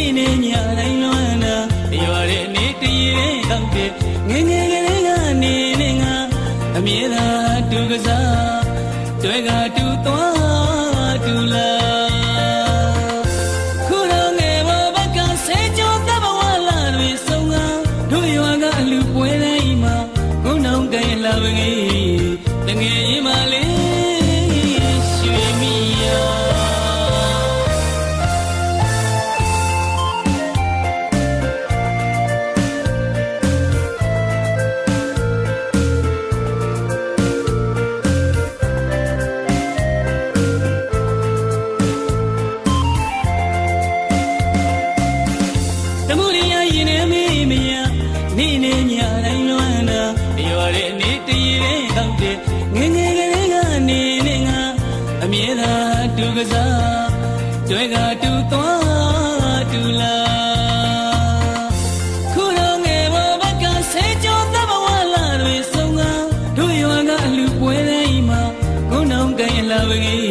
နေ့နဲ့ညတိုင်းလွမ်းနာရွာတဲ့နေ့တည်တဲ့တောက်တဲ့ငငယ်ကလေးကနေနဲ့ငါအမြဲသာတူကစားတွေ့ကတူသွားတူလား တမှုရိယရင်နေမေးမယနေနေညတိုင်းလွမ်းတာရော်တဲ့နေတည်တဲ့တောက်တဲ့ငငယ်ကလေးကနေနေငါအမြဲသာတူကစားတွေ့ကတူသွားတူလာခုတော့ငယ်ဘဝကဆေးကြောသဘဝလာတွေဆုံးကတို့ရွာကအလူပွဲတိုင်းမှာဂုဏောင်းကဲလာပကြီး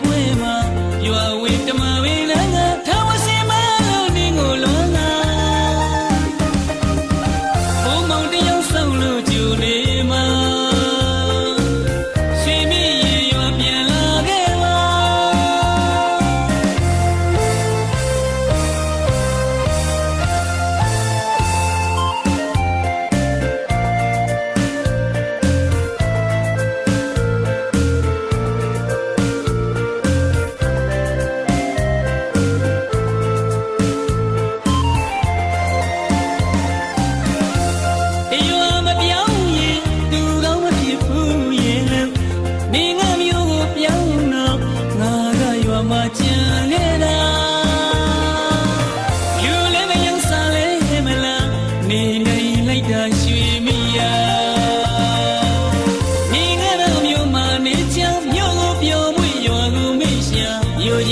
ခွေမှာရွာဝေတမ က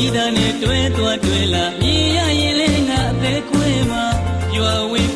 ြီးသားနဲ့တွဲသွားတွဲလာမြည်ရရင်လည်းငါအသေးခွဲမှာရွာဝင်